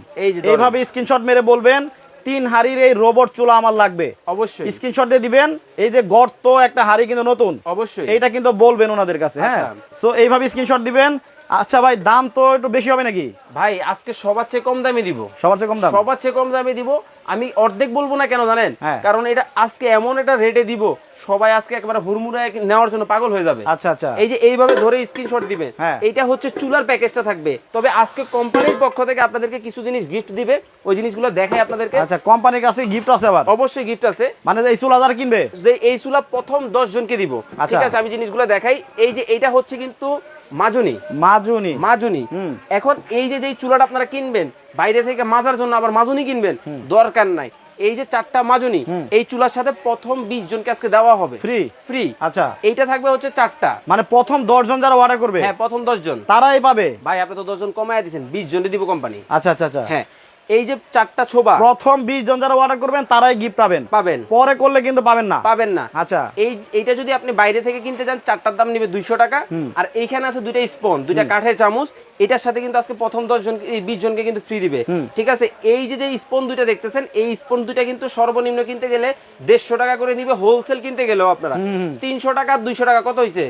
এইভাবে স্ক্রিনশট মেরে বলবেন তিন হাড়ির এই রোবট চুলা আমার লাগবে। অবশ্যই। স্ক্রিনশট দিয়ে দিবেন এই যে গর্ত একটা হাড়ি কিন্তু নতুন। অবশ্যই। এটা কিন্তু বলবেন ওনাদের কাছে হ্যাঁ? আচ্ছা। সো এইভাবে স্ক্রিনশট দিবেন আচ্ছা ভাই দাম তো একটু বেশি হবে নাকি? ভাই আজকে সবার চেয়ে কম দামে দিব। সবার চেয়ে কম দাম? সবার চেয়ে কম দামে দিব। আমি অর্ধেক বলব না কেন জানেন? হ্যাঁ। কারণ এটা আজকে এমন একটা রেটে দিব সবাই আজকে একবারে হুড়মুড়ায় নেওয়ার জন্য পাগল হয়ে যাবে। আচ্ছা আচ্ছা। এই যে এইভাবে ধরে স্ক্রিনশট দিবেন হ্যাঁ। এইটা হচ্ছে চুলার প্যাকেজটা থাকবে। তবে আজকে কোম্পানির পক্ষ থেকে আপনাদেরকে কিছু জিনিস গিফট দিবে ওই জিনিসগুলো দেখাই আপনাদেরকে। আচ্ছা কোম্পানির কাছে গিফট আছে আবার? অবশ্যই গিফট আছে। মানে এই চুলা যারা কিনবে? যে এই চুলা প্রথম দশ জনকে দিব। আচ্ছা। ঠিক আছে আমি জিনিসগুলো দেখাই। এই যে এটা হচ্ছে কিন্তু মাজনি। মাজুনি। মাজুনি। এখন এই যে যেই চুলাটা আপনারা কিনবেন বাইরে থেকে মাজার জন্য আবার মাজুনি কিনবেন দরকার নাই। এই যে চারটা মাজুনি এই চুলার সাথে প্রথম বিশ জনকে আজকে দেওয়া হবে। ফ্রি? ফ্রি। আচ্ছা। এইটা থাকবে হচ্ছে চারটা। মানে প্রথম দশ জন যারা অর্ডার করবে? হ্যাঁ প্রথম দশ জন। তারাই পাবে? ভাই আপনি তো দশজন কমাই দিচ্ছেন বিশ জনে দিব কোম্পানি আচ্ছা আচ্ছা আচ্ছা। হ্যাঁ। এই যে চারটা ছোবা প্রথম বিশ জন যারা অর্ডার করবেন তারাই গিফট পাবেন। পাবেন। পরে করলে কিন্তু পাবেন না। পাবেন না। আচ্ছা। এই এইটা যদি আপনি বাইরে থেকে কিনতে যান চারটার দাম নেবে দুইশো টাকা। আর এইখানে আছে দুইটা স্পন দুইটা কাঠের চামচ। এটার সাথে কিন্তু আজকে প্রথম দশ জন বিশ জনকে কিন্তু ফ্রি দিবে। ঠিক আছে? এই যে যে স্পন দুইটা দেখতেছেন এই স্পন দুইটা কিন্তু সর্বনিম্ন কিনতে গেলে দেড়শো টাকা করে নিবে হোলসেল কিনতে গেলেও আপনারা। তিনশো টাকা দুইশো টাকা কত হয়েছে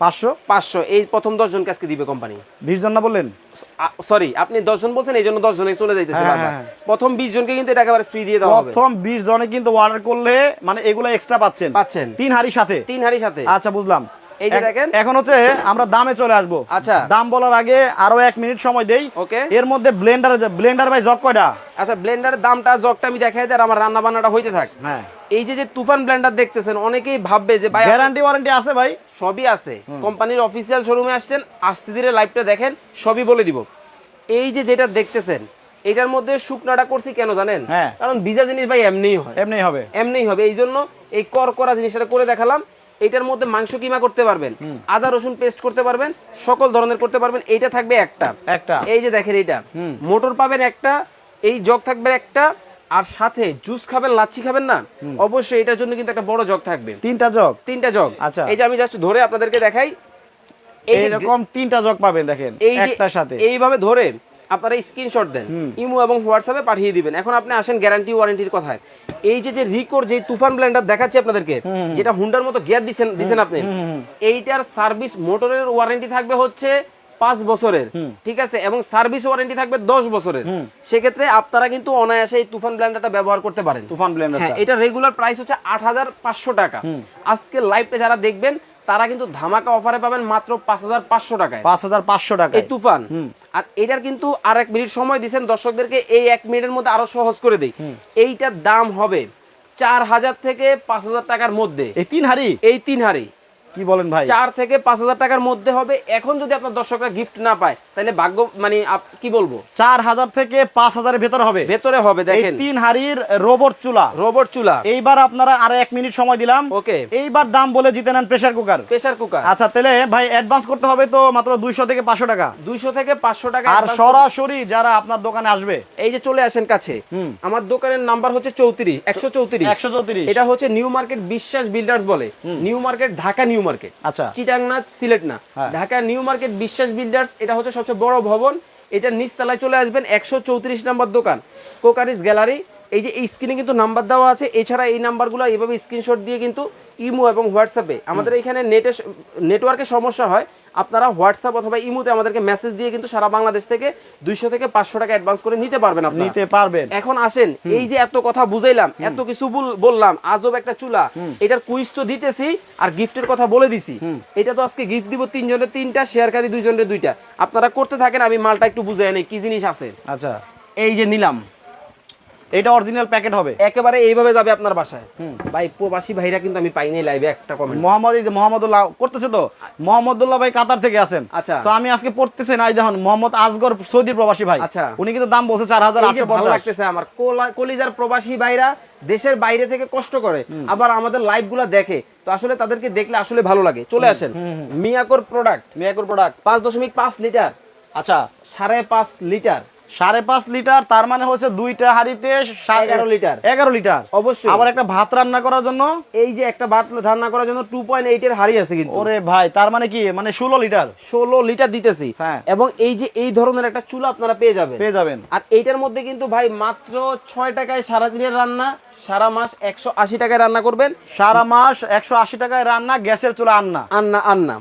পাঁচশো? পাঁচশো। এই প্রথম দশ জনকে আজকে দিবে কোম্পানি বিশ জন না বললেন? সরি আপনি দশ জন বলছেন এই জন্য দশ জনে চলে যাইতেছে হ্যাঁ, বারবার। হ্যাঁ। প্রথম বিশ জনকে কিন্তু এটা একেবারে ফ্রি দিয়ে দেওয়া হবে। প্রথম বিশ জনে কিন্তু অর্ডার করলে মানে এগুলো এক্সট্রা পাচ্ছেন। পাচ্ছেন। তিন হারি সাথে। তিন হারি সাথে। আচ্ছা বুঝলাম। এই যে দেখেন। এখন হচ্ছে আমরা দামে চলে আসব। আচ্ছা। দাম বলার আগে আরও এক মিনিট সময় দেই। ওকে। এর মধ্যে ব্লেন্ডার ব্লেন্ডার ভাই জগ কয়টা? আচ্ছা ব্লেন্ডারের দামটা জগটা আমি দেখাই আমার রান্না বান্নাটা হইতে থাক। হ্যাঁ। এই যে যে তুফান ব্লেন্ডার দেখতেছেন অনেকেই ভাববে যে ভাই গ্যারান্টি ওয়ারেন্টি আছে ভাই। সবই আছে। কোম্পানির অফিসিয়াল শোরুমে আসছেন আস্তে ধীরে লাইভটা দেখেন সবই বলে দিব। এই যে যেটা দেখতেছেন এটার মধ্যে শুকনাটা করছি কেন জানেন? হ্যাঁ। কারণ ভিজা জিনিস ভাই এমনিই হয়। এমনি হবে। এমনিই হবে এই জন্য এই কর করা জিনিসটা করে দেখালাম। এটার মধ্যে মাংস কিমা করতে পারবেন আদা রসুন পেস্ট করতে পারবেন সকল ধরনের করতে পারবেন এইটা থাকবে একটা। একটা। এই যে দেখেন এইটা মোটর পাবেন একটা এই জগ থাকবে একটা আর সাথে জুস খাবেন লাচ্ছি খাবেন না অবশ্যই এটার জন্য কিন্তু একটা বড় জগ থাকবে। তিনটা জগ? তিনটা জগ। আচ্ছা। এই যে আমি জাস্ট ধরে আপনাদেরকে দেখাই এই এইরকম তিনটা জগ পাবেন দেখেন একটার সাথে। এইভাবে ধরে আপনারা স্ক্রিনশট দেন ইমো এবং হোয়াটসঅ্যাপে পাঠিয়ে দিবেন। এখন আপনি আসেন গ্যারান্টি ওয়ারেন্টির কথায়। এই যে যে রিকোর যে তুফান ব্লেন্ডার দেখাচ্ছি আপনাদেরকে যেটা হুন্ডার মতো গিয়ার দিচ্ছেন দিছেন আপনি এইটার সার্ভিস মোটরের ওয়ারেন্টি থাকবে হচ্ছে পাঁচ বছরের ঠিক আছে? এবং সার্ভিস ওয়ারেন্টি থাকবে দশ বছরের। সেক্ষেত্রে আপনারা কিন্তু অনায়াসে এই তুফান ব্লেন্ডারটা ব্যবহার করতে পারেন। তুফান হ্যাঁ ব্লেন্ডারটা এটা রেগুলার প্রাইস হচ্ছে আট হাজার পাঁচশো টাকা। আজকে লাইভে যারা দেখবেন তারা কিন্তু ধামাকা অফারে পাবেন মাত্র পাঁচ হাজার পাঁচশো টাকায়। পাঁচ হাজার পাঁচশো টাকা এই তুফান। আর এটার কিন্তু আর এক মিনিট সময় দিচ্ছেন দর্শকদেরকে এই এক মিনিটের মধ্যে আরও সহজ করে দিই। এইটার দাম হবে চার হাজার থেকে পাঁচ হাজার টাকার মধ্যে। এই তিন হাড়ি? এই তিন হাড়ি। কি বলেন ভাই? চার থেকে পাঁচ হাজার টাকার মধ্যে হবে। এখন যদি আপনার দর্শকরা গিফট না পায় তাহলে ভাগ্য মানে কি বলব? চার হাজার থেকে পাঁচ হাজারের ভেতর হবে। ভেতরে হবে দেখেন। তিন হাড়ির রোবট চুলা। রোবট চুলা। এইবার আপনারা আরও এক মিনিট সময় দিলাম। ওকে। এইবার দাম বলে জিতে নেন প্রেসার কুকার প্রেসার কুকার আচ্ছা তাহলে ভাই অ্যাডভান্স করতে হবে তো মাত্র দুইশো থেকে পাঁচশো টাকা। দুইশো থেকে পাঁচশো টাকা আর সরাসরি যারা আপনার দোকানে আসবে। এই যে চলে আসেন কাছে। আমার দোকানের নাম্বার হচ্ছে চৌত্রিশ একশো চৌত্রিশ। একশো চৌত্রিশ। এটা হচ্ছে নিউ মার্কেট বিশ্বাস বিল্ডার্স বলে। New Market Dhaka New Market. আচ্ছা। চিটাং না সিলেট না। হ্যাঁ। Dhaka New Market Biswas builders এটা হচ্ছে সবচেয়ে বড় ভবন। এটা নিচতলায় চলে আসবেন একশো চৌত্রিশ নাম্বার দোকান। Crockeries gallery. এই যে এই স্ক্রিনে কিন্তু নাম্বার দেওয়া আছে। এছাড়া এই নাম্বারগুলো এইভাবে স্ক্রিনশট দিয়ে কিন্তু ইমো এবং হোয়াটসঅ্যাপে। আমাদের এখানে নেটে নেটওয়ার্কে সমস্যা হয় আপনারা হোয়াটসঅ্যাপ অথবা ইমোতে আমাদেরকে মেসেজ দিয়ে কিন্তু সারা বাংলাদেশ থেকে দুইশো থেকে পাঁচশো টাকা অ্যাডভান্স করে নিতে পারবেন আপনারা। নিতে পারবেন। এখন আসেন এই যে এত কথা বুঝাইলাম এত কিছু বল- বললাম আজব একটা চুলা। এটার কুইজ তো দিতেছি আর গিফটের কথা বলে দিছি। এটা তো আজকে গিফট দিব তিনজনের তিনটা শেয়ারকারী দুইজনের দুইটা। আপনারা করতে থাকেন আমি মালটা একটু বুঝাই নেই কি জিনিস আছে? আচ্ছা। এই যে নিলাম। এটা অরিজিনাল প্যাকেট হবে। একেবারে এইভাবে যাবে আপনার বাসায়। ভাই প্রবাসী ভাইরা কিন্তু আমি পাইনি লাইভে একটা কমেন্ট মোহাম্মদ এই যে মোহাম্মদুল্লাহ করতেছে তো? মোহাম্মদুল্লাহ ভাই কাতার থেকে আছেন। আচ্ছা। তো আমি আজকে পড়তেছি না এই দেখুন মোহাম্মদ আসগর সৌদি প্রবাসী ভাই। আচ্ছা। উনি কিন্তু দাম বলছে চার হাজার আটশো পঞ্চাশ। লাগতেছে আমার। কোলা- কলিজার প্রবাসী ভাইরা দেশের বাইরে থেকে কষ্ট করে আবার আমাদের লাইভগুলা দেখে। তো আসলে তাদেরকে দেখলে আসলে ভালো লাগে। চলে আসেন। মিয়াকোর প্রোডাক্ট মিয়াকুর প্রোডাক্ট পাঁচ দশমিক পাঁচ লিটার। আচ্ছা। সাড়ে পাঁচ লিটার। সাড়ে পাঁচ লিটার তার মানে হচ্ছে দুইটা হাড়িতে এগারো লিটার। এগারো লিটার। অবশ্যই। আবার একটা ভাত রান্না করার জন্য? এই যে একটা ভাত রান্না করার জন্য টু পয়েন্ট এইট এর হাড়ি আছে কিন্তু। ওরে ভাই তার মানে কি? মানে ষোলো লিটার। ষোলো লিটার দিতেছি। হ্যাঁ। এবং এই যে এই ধরনের একটা চুলা আপনারা পেয়ে যাবেন। পেয়ে যাবেন। আর এইটার মধ্যে কিন্তু ভাই মাত্র ছয় টাকায় সারা দিনের রান্না সারা মাস একশো আশি টাকায় রান্না করবেন? সারা মাস একশো আশি টাকায় রান্না গ্যাসের চুলা আন্না। আন্না আন্না।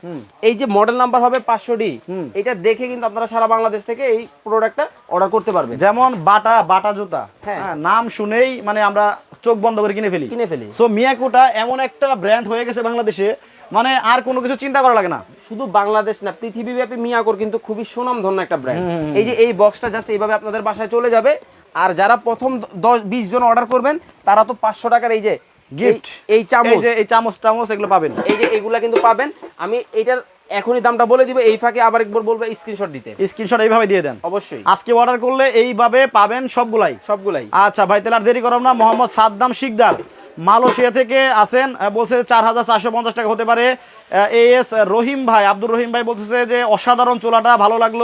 এই যে মডেল নাম্বার হবে পাঁচশো ডি এটা দেখে কিন্তু আপনারা সারা বাংলাদেশ থেকে এই প্রোডাক্টটা অর্ডার করতে পারবেন। যেমন বাটা বাটা জুতা। হ্যাঁ। হ্যাঁ, নাম শুনেই মানে আমরা চোখ বন্ধ করে কিনে ফেলি। কিনে ফেলি। সো মিয়াকুটা এমন একটা ব্র্যান্ড হয়ে গেছে বাংলাদেশে মানে আর কোনো কিছু চিন্তা করা লাগে না। শুধু বাংলাদেশ না পৃথিবীব্যাপী মিয়াকোর কিন্তু খুবই সুনামধন্য একটা ব্র্যান্ড এই যে এই বক্সটা জাস্ট এইভাবে আপনাদের বাসায় চলে যাবে। আর যারা প্রথম দশ বিশ জন অর্ডার করবেন তারা তো পাঁচশো টাকার এই যে গিফট এই- চামচ। এই চামচ টামচ এগুলো পাবেন। এই যে এইগুলা কিন্তু পাবেন। আমি এইটার এখনই দামটা বলে দিব এই ফাঁকে আবার একবার বলব স্ক্রিনশট দিতে। স্ক্রিনশট এইভাবে দিয়ে দেন। অবশ্যই। আজকে অর্ডার করলে এইভাবে পাবেন সবগুলাই। সবগুলাই। আচ্ছা ভাই তাহলে আর দেরি করব না। মোহাম্মদ সাদ্দাম শিকদার মালয়েশিয়া থেকে আসেন বলছে চার হাজার চারশো পঞ্চাশ টাকা হতে পারে। এস রহিম ভাই, আব্দুর রহিম ভাই বলতেছে যে অসাধারণ চোলাটা, ভালো লাগল।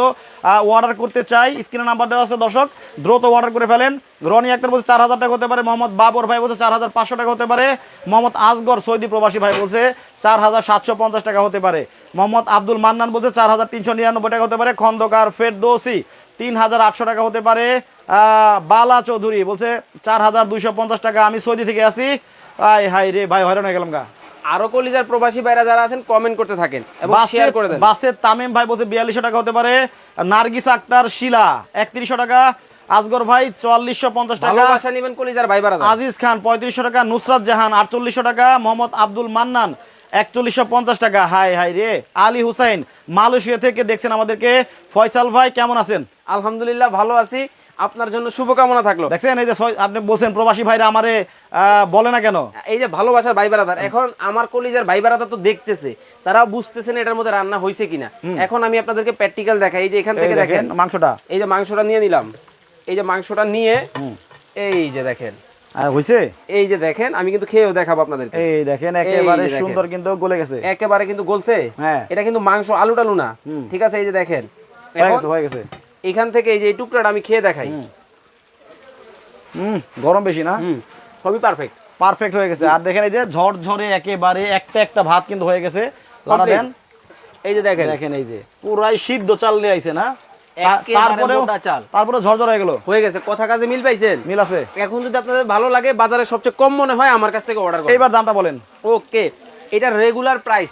অর্ডার করতে চাই স্ক্রিনে নাম্বার দেওয়া আছে, দর্শক। দ্রুত অর্ডার করে ফেলেন। রনি আক্তার বলছে চার হাজার টাকা হতে পারে, মোহাম্মদ বাবর ভাই বলছে চার হাজার পাঁচশো টাকা হতে পারে, মোহাম্মদ আসগর সৌদি প্রবাসী ভাই বলছে চার হাজার সাতশো পঞ্চাশ টাকা হতে পারে, মোহাম্মদ আব্দুল মান্নান বলছে চার হাজার তিনশো নিরানব্বই টাকা হতে পারে, খন্দকার ফেরদৌসি তিন হাজার আটশো টাকা হতে পারে বালা চৌধুরী বলছে চার হাজার দুইশো পঞ্চাশ টাকা, আমি সৌদি থেকে আসি। আয় হাই রে, ভাই হয়রান হয়ে গেলাম গা। আরও কলিজার প্রবাসী ভাইরা যারা আছেন কমেন্ট করতে থাকেন এবং শেয়ার করে দেন। বাসের তামিম ভাই বলছে বিয়াল্লিশশো টাকা হতে পারে। নার্গিস আক্তার শিলা একত্রিশশো টাকা। আসগর ভাই চুয়াল্লিশশো পঞ্চাশ টাকা। ভালোবাসা নেবেন কলিজার ভাই বাড়া আজিজ খান পঁয়ত্রিশশো টাকা। নুসরাত জাহান আটচল্লিশশো টাকা। মোহাম্মদ আব্দুল মান্নান একচল্লিশশো পঞ্চাশ টাকা। হাই হাই রে। আলী হুসাইন মালয়েশিয়া থেকে দেখছেন আমাদেরকে। ফয়সাল ভাই কেমন আছেন? আলহামদুলিল্লাহ ভালো আছি। আপনার জন্য শুভকামনা থাকল। দেখছেন এই যে আপনি বলছেন প্রবাসী ভাইরা আমারে বলে না কেন? এই যে ভালোবাসার ভাই বারাদার এখন আমার কলিজার ভাই বারাদার তো দেখতেছে তারা বুঝতেছে না এটার মধ্যে রান্না হয়েছে কিনা। এখন আমি আপনাদেরকে প্র্যাকটিক্যাল দেখাই এই যে এখান থেকে দেখেন মাংসটা। এই যে মাংসটা নিয়ে নিলাম। এই যে মাংসটা নিয়ে এই যে দেখেন। এই যে দেখেন আমি কিন্তু খেয়েও দেখাবো আপনাদেরকে। এই দেখেন একেবারে সুন্দর কিন্তু গলে গেছে। একেবারে কিন্তু গলছে? হ্যাঁ। এটা কিন্তু মাংস আলু টালু না ঠিক আছে এই যে দেখেন। হয়ে গেছে। এখান থেকে এই যে টুকরাটা আমি খেয়ে দেখাই। হুম। গরম বেশি না? হুম সবই পারফেক্ট পারফেক্ট হয়ে গেছে। আর দেখেন এই যে ঝড় ঝরে একেবারে একটা একটা ভাত কিন্তু হয়ে গেছে। লাড়া দেন। এই যে দেখেন। দেখেন এই যে। পুরাই সিদ্ধ চাল নিয়ে আইছে না? চাল। তারপরে ঝরঝর হয়ে গেল। হয়ে গেছে। কথা কাজে মিল পাইছেন? মিল আছে। এখন যদি আপনাদের ভালো লাগে বাজারে সবচেয়ে কম মনে হয় আমার কাছ থেকে অর্ডার করুন। এইবার দামটা বলেন। ওকে এটা রেগুলার প্রাইস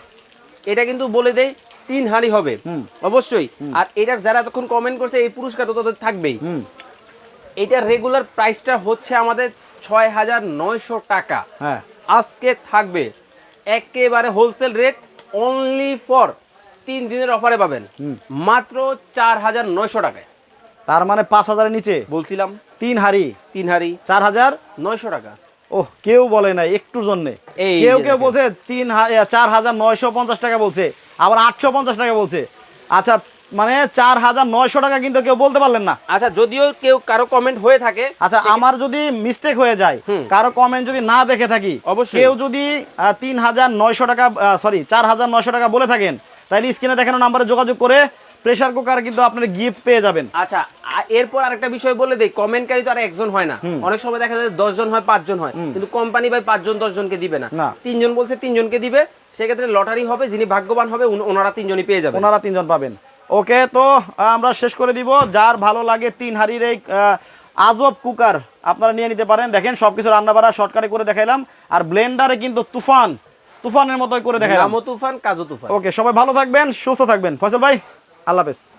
এটা কিন্তু বলে দেই তিন হাঁড়ি হবে। অবশ্যই। আর এটার যারা এতক্ষণ কমেন্ট করছে এই পুরস্কার তো তাদের থাকবেই। এটার রেগুলার প্রাইসটা হচ্ছে আমাদের ছয় হাজার নয়শো টাকা। হ্যাঁ। আজকে থাকবে একেবারে হোলসেল রেট অনলি ফর তিন দিনের অফারে পাবেন। মাত্র চার হাজার নয়শো টাকায়। তার মানে পাঁচ হাজারের নিচে? বলছিলাম। তিন হাড়ি? তিন হাঁড়ি। চার হাজার? নয়শো টাকা। ও কেউ বলে নাই একটু জন্যে। কেউ কেউ বলছে তিন চার হাজার নয়শো পঞ্চাশ টাকা বলছে। আবার আটশো পঞ্চাশ টাকা বলছে। আচ্ছা মানে চার হাজার নয়শো টাকা কিন্তু কেউ বলতে পারলেন না। আচ্ছা যদিও কেউ কারও কমেন্ট হয়ে থাকে আচ্ছা আমার যদি মিস্টেক হয়ে যায় কারও কমেন্ট যদি না দেখে থাকি অবশ্যই। কেউ যদি তিন হাজার নয়শো টাকা সরি চার হাজার নয়শো টাকা বলে থাকেন তাহলে স্ক্রিনে দেখানো নাম্বারে যোগাযোগ করে প্রেসার কুকার কিন্তু আপনার গিফট পেয়ে যাবেন। আচ্ছা এরপর আরেকটা বিষয় বলে দেই কমেন্টকারী তো আর একজন হয় না। অনেক সময় দেখা যায় দশ জন হয় পাঁচজন হয়। কিন্তু কোম্পানি ভাই পাঁচজন দশ জনকে দিবে না। তিনজন বলছে তিনজনকে দিবে। সেক্ষেত্রে লটারি হবে যিনি ভাগ্যবান হবে ওনারা তিনজনই পেয়ে যাবে ওনারা তিনজন পাবেন। ওকে তো আমরা শেষ করে দিব। যার ভালো লাগে তিন হাড়ির এই আজব কুকার আপনারা নিয়ে নিতে পারেন। দেখেন সব কিছু রান্না বাড়া শর্টকাটে করে দেখাইলাম। আর ব্লেন্ডারে কিন্তু তুফান। তুফানের মতোই করে দেখাইলাম। তুফান কাজু তুফান। ওকে সবাই ভালো থাকবেন সুস্থ থাকবেন। ফসল ভাই? আল্লাহ হাফেজ।